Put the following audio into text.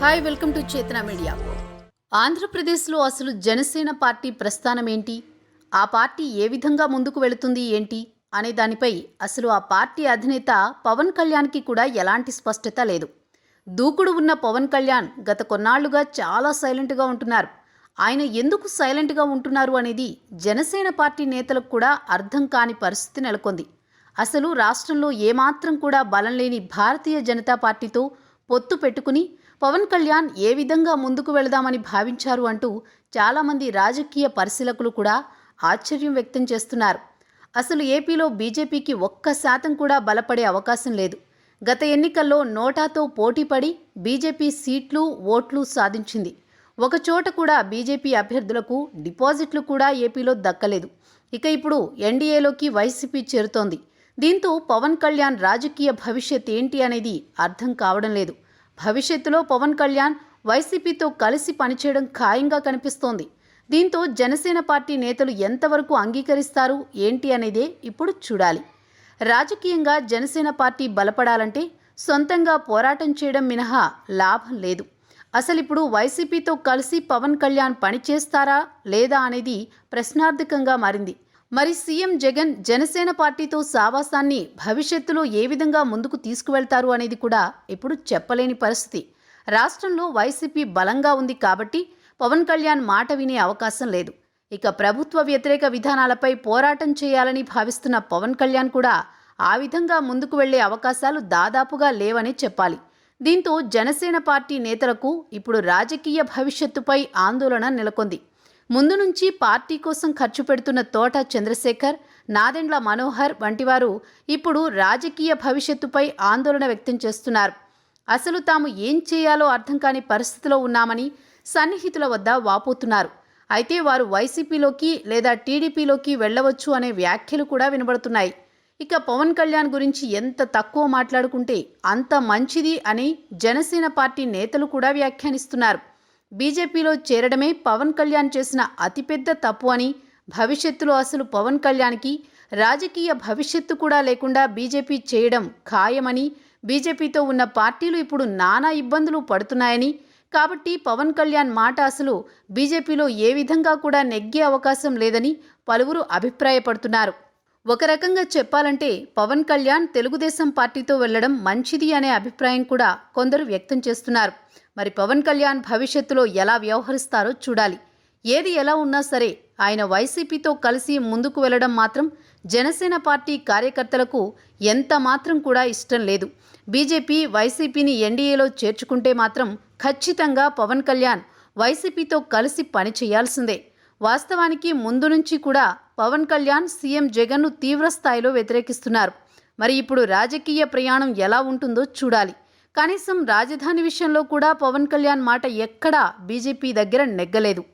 Hi welcome to Chetana media. ఆంధ్రప్రదేశ్లో అసలు Janasena party ప్రస్థానం ఏంటి? ఆ పార్టీ ఏ విధంగా ముందుకు వెళుతుంది ఏంటి? అనే దానిపై అసలు ఆ పార్టీ అధినేత పవన్ కళ్యాణ్కి కూడా ఎలాంటి స్పష్టత లేదు. దూకుడు ఉన్న పవన్ కళ్యాణ్ గత కొన్నాళ్ళుగా చాలా సైలెంట్గా ఉంటున్నారు. ఆయన ఎందుకు సైలెంట్గా ఉంటున్నారు అనేది జనసేన పార్టీ నేతలకు కూడా అర్థం కాని పరిస్థితి నెలకొంది. అసలు రాష్ట్రంలో ఏమాత్రం కూడా బలం లేని భారతీయ జనతా పార్టీతో పొత్తు పెట్టుకుని పవన్ కళ్యాణ్ ఏ విధంగా ముందుకు వెళదామని భావించారు అంటూ చాలామంది రాజకీయ పరిశీలకులు కూడా ఆశ్చర్యం వ్యక్తం చేస్తున్నారు. అసలు ఏపీలో బీజేపీకి ఒక్క శాతం కూడా బలపడే అవకాశం లేదు. గత ఎన్నికల్లో నోటాతో పోటీపడి బీజేపీ సీట్లు ఓట్లు సాధించింది. ఒకచోట కూడా బీజేపీ అభ్యర్థులకు డిపాజిట్లు కూడా ఏపీలో దక్కలేదు. ఇక ఇప్పుడు ఎన్డీఏలోకి వైసీపీ చేరుతోంది. దీంతో పవన్ కళ్యాణ్ రాజకీయ భవిష్యత్ ఏంటి అనేది అర్థం కావడం లేదు. భవిష్యత్తులో పవన్ కళ్యాణ్ వైసీపీతో కలిసి పనిచేయడం ఖాయంగా కనిపిస్తోంది. దీంతో జనసేన పార్టీ నేతలు ఎంతవరకు అంగీకరిస్తారు ఏంటి అనేదే ఇప్పుడు చూడాలి. రాజకీయంగా జనసేన పార్టీ బలపడాలంటే సొంతంగా పోరాటం చేయడం మినహా లాభం లేదు. అసలు ఇప్పుడు వైసీపీతో కలిసి పవన్ కళ్యాణ్ పనిచేస్తారా లేదా అనేది ప్రశ్నార్థకంగా మారింది. మరి సీఎం జగన్ జనసేన పార్టీతో సావాసాన్ని భవిష్యత్తులో ఏ విధంగా ముందుకు తీసుకువెళ్తారు అనేది కూడా ఇప్పుడు చెప్పలేని పరిస్థితి. రాష్ట్రంలో వైసీపీ బలంగా ఉంది కాబట్టి పవన్ కళ్యాణ్ మాట వినే అవకాశం లేదు. ఇక ప్రభుత్వ వ్యతిరేక విధానాలపై పోరాటం చేయాలని భావిస్తున్న పవన్ కళ్యాణ్ కూడా ఆ విధంగా ముందుకు వెళ్ళే అవకాశాలు దాదాపుగా లేవని చెప్పాలి. దీంతో జనసేన పార్టీ నేతలకు ఇప్పుడు రాజకీయ భవిష్యత్తుపై ఆందోళన నెలకొంది. ముందు నుంచి పార్టీ కోసం ఖర్చు పెడుతున్న తోట చంద్రశేఖర్ నాదెండ్ల మనోహర్ వంటివారు ఇప్పుడు రాజకీయ భవిష్యత్తుపై ఆందోళన వ్యక్తం చేస్తున్నారు. అసలు తాము ఏం చేయాలో అర్థం కాని పరిస్థితిలో ఉన్నామని సన్నిహితుల వద్ద వాపోతున్నారు. అయితే వారు వైసీపీలోకి లేదా టీడీపీలోకి వెళ్ళవచ్చు అనే వ్యాఖ్యలు కూడా వినబడుతున్నాయి. ఇక పవన్ కళ్యాణ్ గురించి ఎంత తక్కువ మాట్లాడుకుంటే అంత మంచిది అని జనసేన పార్టీ నేతలు కూడా వ్యాఖ్యానిస్తున్నారు. బీజేపీలో చేరడమే పవన్ కళ్యాణ్ చేసిన అతిపెద్ద తప్పు అని భవిష్యత్తులో అసలు పవన్ కళ్యాణ్కి రాజకీయ భవిష్యత్తు కూడా లేకుండా బీజేపీ చేయడం ఖాయమని బీజేపీతో ఉన్న పార్టీలు ఇప్పుడు నానా ఇబ్బందులు పడుతున్నాయని కాబట్టి పవన్ కళ్యాణ్ మాట అసలు బీజేపీలో ఏ విధంగా కూడా నెగ్గే అవకాశం లేదని పలువురు అభిప్రాయపడుతున్నారు. ఒక రకంగా చెప్పాలంటే పవన్ కళ్యాణ్ తెలుగుదేశం పార్టీతో వెళ్ళడం మంచిది అనే అభిప్రాయం కూడా కొందరు వ్యక్తం చేస్తున్నారు. మరి పవన్ కళ్యాణ్ భవిష్యత్తులో ఎలా వ్యవహరిస్తారో చూడాలి. ఏది ఎలా ఉన్నా సరే ఆయన వైసీపీతో కలిసి ముందుకు వెళ్ళడం మాత్రం జనసేన పార్టీ కార్యకర్తలకు ఎంత మాత్రం కూడా ఇష్టం లేదు. బీజేపీ వైసీపీని ఎన్డీఏలో చేర్చుకుంటే మాత్రం ఖచ్చితంగా పవన్ కళ్యాణ్ వైసీపీతో కలిసి పని చేయాల్సిందే. వాస్తవానికి ముందు నుంచి కూడా పవన్ కళ్యాణ్ సీఎం జగన్ను తీవ్రస్థాయిలో వ్యతిరేకిస్తున్నారు. మరి ఇప్పుడు రాజకీయ ప్రయాణం ఎలా ఉంటుందో చూడాలి. కనీసం రాజధాని విషయంలో కూడా పవన్ కళ్యాణ్ మాట ఎక్కడా బీజేపీ దగ్గర నెగ్గలేదు.